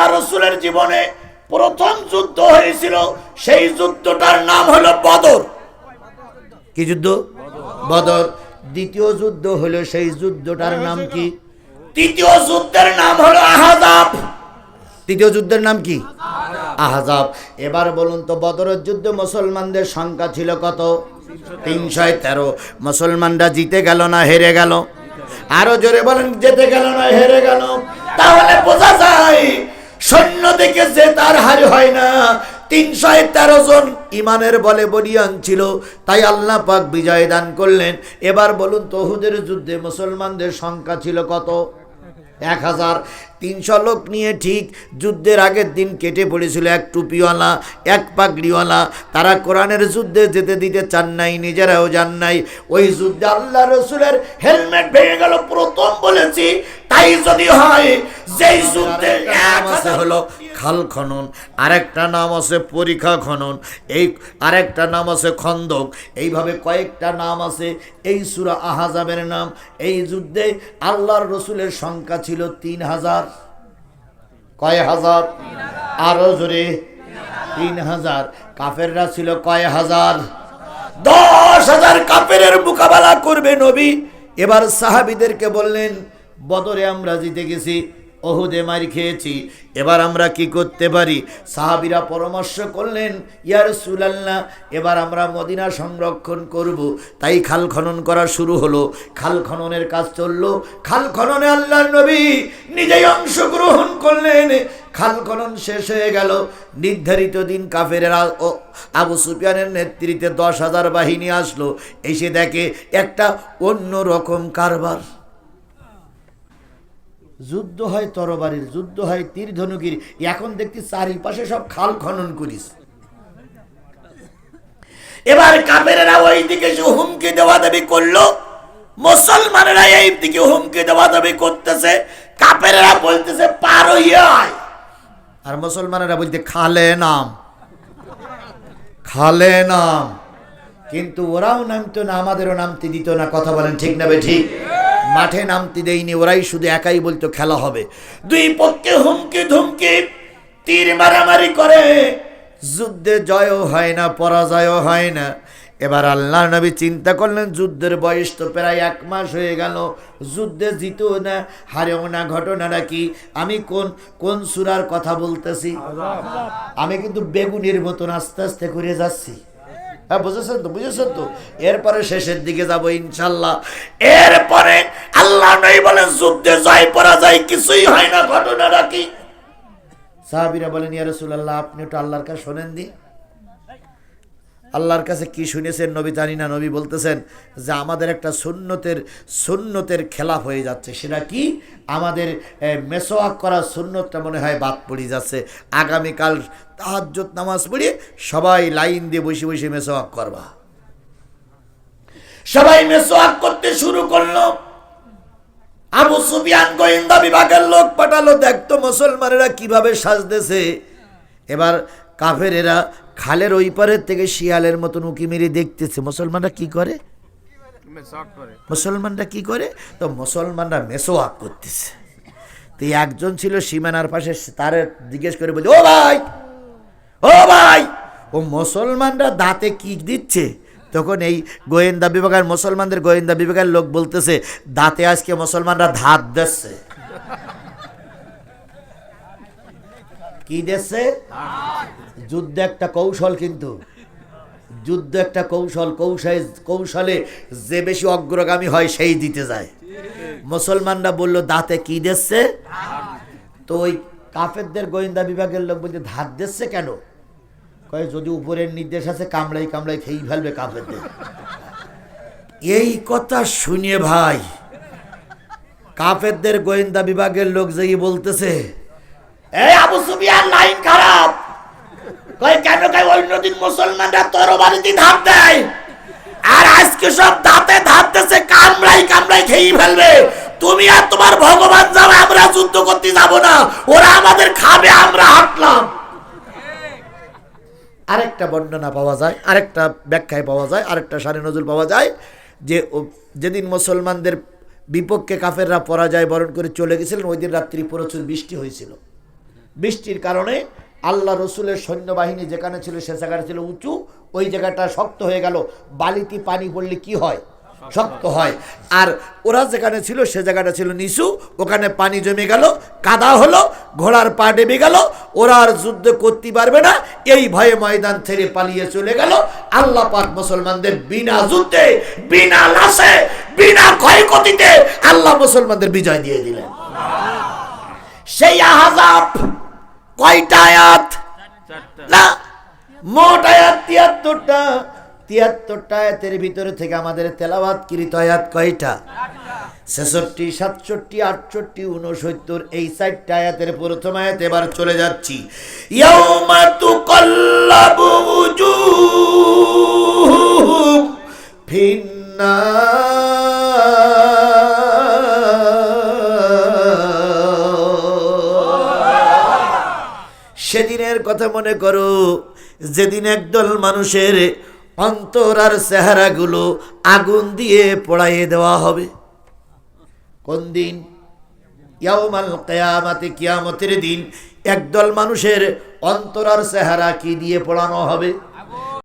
আল্লাহ রসুলের জীবনে প্রথম যুদ্ধ হয়েছিল, সেই যুদ্ধটার নাম হলো বদর। কি যুদ্ধ? বদর। দ্বিতীয় যুদ্ধ হলো সেই যুদ্ধটার নাম কি? তৃতীয় যুদ্ধের নাম হলো আহাজাব। তৃতীয় যুদ্ধের নাম কি? আহজাব। এবার বলুন তো, বদরের যুদ্ধে মুসলমানদের সংখ্যা ছিল কত? তিনশো তেরো। মুসলমানরা জিতে গেল না হেরে গেল? আরও জোরে বলেন যেতে গেল না হেরে গেল? তাহলে বোঝা যায় সৈন্য দেখে যে তার হার হয় না, তিনশো তেরো জন ইমানের বলে বলিয়ান ছিল, তাই আল্লাহ পাক বিজয় দান করলেন। এবার বলুন, তহুদের যুদ্ধে মুসলমানদের সংখ্যা ছিল কত? এক হাজার। তিনশো লোক নিয়ে ঠিক যুদ্ধের আগের দিন কেটে পড়েছিল এক টুপিওয়ালা এক পাগড়িওয়ালা। তারা কোরআনের যুদ্ধে যেতে দিতে চান নাই নিজেরাও যান নাই। ওই যুদ্ধে আল্লাহ রসুলের হেলমেট ভেঙে গেল প্রথম বলেছি। তাই যদি হয় যেই যুদ্ধে হলো খাল খনন আরেকটা নাম আছে পরীক্ষা খনন এই আরেকটা নাম আছে খন্দক। এইভাবে কয়েকটা নাম আছে এই সুরা আহাজাবের নাম। এই যুদ্ধে আল্লাহর রসুলের সংখ্যা ছিল তিন হাজার। কয় হাজার? আরও জোরে। তিন হাজার। কাফেররা ছিল কয় হাজার? দশ হাজার কাপের মোকাবেলা করবে নবী। এবার সাহাবিদেরকে বললেন, বদরে আমরা জিতে গেছি। ওহুদে মারি খেয়েছি। এবার আমরা কি করতে পারি? সাহাবিরা পরামর্শ করলেন ইয়ার সুলাল্লাহ এবার আমরা মদিনা সংরক্ষণ করব। তাই খাল খনন করা শুরু হলো। খাল খননের কাজ চলল। খাল খননে আল্লাহর নবী নিজেই অংশগ্রহণ করলেন। খাল খনন শেষ হয়ে গেল। নির্ধারিত দিন কাফেরেরা ও আবু সুফিয়ানের নেতৃত্বে দশ হাজার বাহিনী আসলো। এসে দেখে একটা অন্য রকম কারবার। যুদ্ধ হয় তরবারির, যুদ্ধ হয় তীর ধনুকির। এখন দেখছি চারিপাশে সব খাল খনন করিস। এবার কাপেরা ওই দিকে হুমকি দেওয়া দাবি করল। মুসলমানেরা এই দিকে হুমকি দেওয়া দাবি করতেছে। কাপেরা বলতেছে, পার আর মুসলমানেরা বলতে খালে নাম। খালে নাম। কিন্তু ওরাও নামতো না, আমাদেরও নামতে দিত না। কথা বলেন ঠিক না বে ঠিক? মাঠে নামতে দেয়নি ওরাই শুধু একাই বলতো খেলা হবে। দুই পক্ষে হুমকি ধুমকি তীর মারামারি করে। যুদ্ধে জয়ও হয় না পরাজয়ও হয় না। এবার আল্লাহ নবী চিন্তা করলেন যুদ্ধের বয়স তো প্রায় এক মাস হয়ে গেল যুদ্ধে জিতেও না হারেও না ঘটনাটা কি আমি কোন কোন সুরার কথা বলতেছি? আমি কিন্তু বেগুনের মতন আস্তে আস্তে করে যাচ্ছি। হ্যাঁ বুঝেছেন তো বুঝেছেন তো? এরপরে শেষের দিকে যাব ইনশাল্লাহ। এরপরে আল্লাহ নাই বলে যুদ্ধে যাই জয় পরাজয় কিছুই হয় না, ঘটনাটা রাখি সাহাবিরা বলেন, ইয়া রাসূলুল্লাহ, আপনি একটু আল্লাহর কাছে শোনেন দি। আল্লাহর কাছে কি শুনেছেন নবী জানি না, নবী বলতেছেন যে আমাদের একটা সুন্নতের সুন্নতের খেলাফ হয়ে যাচ্ছে। সেটা কি? আমাদের মেসোয়াক করা সুন্নতটা মনে হয় বাদ পড়ে যাচ্ছে। আগামীকাল তাহাজ্জত নামাজ পড়িয়ে সবাই লাইন দিয়ে বসে বসে মেসোয়াক করবা। সবাই মেসোয়াক করতে শুরু করল। আবু সুফিয়ান গোয়েন্দা বিভাগের লোক পাঠালো, দেখতো মুসলমানেরা কীভাবে সাজতেছে। এবার কাফেরেরা খালের ওই পারের থেকে শিয়ালের মতন উঁকি মেরে দেখতেছে। মুসলমানরা কি করে? মুসলমানরা কি করে? তো মুসলমানরা মেসোয়াক করতেছে। তো একজন ছিল সীমানার পাশে তার জিজ্ঞেস করে বলছে ও ভাই ও ভাই, ও মুসলমানরা দাঁতে কি দিচ্ছে? তখন এই গোয়েন্দা বিভাগের মুসলমানদের গোয়েন্দা বিভাগের লোক বলতেছে, দাঁতে আজকে মুসলমানরা ধাত দিচ্ছে। কি দিচ্ছে? যুদ্ধ একটা কৌশল কিন্তু। যুদ্ধ একটা কৌশল কৌশল, কৌশলে যে বেশি অগ্রগামী হয় সেই দিতে যায়। মুসলমানরা বলল, দাঁতে কি দিচ্ছে? তো ওই কাফেরদের গোয়েন্দা বিভাগের লোক বলছে, ধার দিচ্ছে কেন? কয়, যদি উপরের নির্দেশ আছে, কামড়াই কামড়াই খেয়েই ফেলবে কাফেরদের। এই কথা শুনে ভাই, কাফেরদের গোয়েন্দা বিভাগের লোক যেই বলতেছে এই আবু সুফিয়ান, লাইন খারাপ! কেন অন্যদিন মুসলমানরা তরবারিতে ধাপ দেয়? আর আজকে সব দাঁতে কামড়াই কামড়াই খেয়েই ফেলবে। তুমি আর তোমার ভগবান যাও আমরা যুদ্ধ করতে যাব না। ওরা আমাদের খাবে, আমরা হাঁটলাম। আরেকটা বর্ণনা পাওয়া যায়, আরেকটা ব্যাখ্যায় পাওয়া যায়, আরেকটা সারে নজরুল পাওয়া যায়, যে যেদিন মুসলমানদের বিপক্ষে কাফেররা পরাজয় বরণ করে চলে গেছিলেন, ওই দিন রাত্রি প্রচুর বৃষ্টি হয়েছিল। বৃষ্টির কারণে আল্লাহ রসুলের সৈন্যবাহিনী যেখানে ছিল, সে জায়গাটা ছিল উঁচু, ওই জায়গাটা শক্ত হয়ে গেল। বালিতে পানি পড়লে কি হয়? শক্ত হয়। আর ওরা যেখানে ছিল, সে জায়গাটা ছিল নিচু, ওখানে পানি জমে গেল, কাদা হলো, ঘোড়ার পা ডেবে গেল, ওরা আর যুদ্ধ করতে পারবে না, এই ভয়ে ময়দান ছেড়ে পালিয়ে চলে গেল। আল্লাহ পাক মুসলমানদের বিনা যুদ্ধে, বিনা লাশে, বিনা ক্ষয়ক্ষতিতে আল্লাহ মুসলমানদের বিজয় দিয়ে দিলেন। সেই আহাজাব কয়টা আয়াত? না মোট আয়াত তিয়াত্তরটা। তিয়াত্তরটা আয়াতের ভিতরে থেকে আমাদের তেলাওয়াত কৃত আয়াত কয়টা? ছেষট্টি সাতষট্টি আটষট্টি উনসত্তর এই চারটা আয়াতের প্রথম আয়াত এবার চলে যাচ্ছি। ইয়াউমা সেদিনের কথা মনে করো, যেদিন একদল মানুষের অন্তর আর চেহারাগুলো আগুন দিয়ে পড়াইয়ে দেওয়া হবে। কোন দিন? ইয়াউমাল কেয়ামাতে, কিয়ামতের দিন একদল মানুষের অন্তর আর চেহারা কি দিয়ে পড়ানো হবে?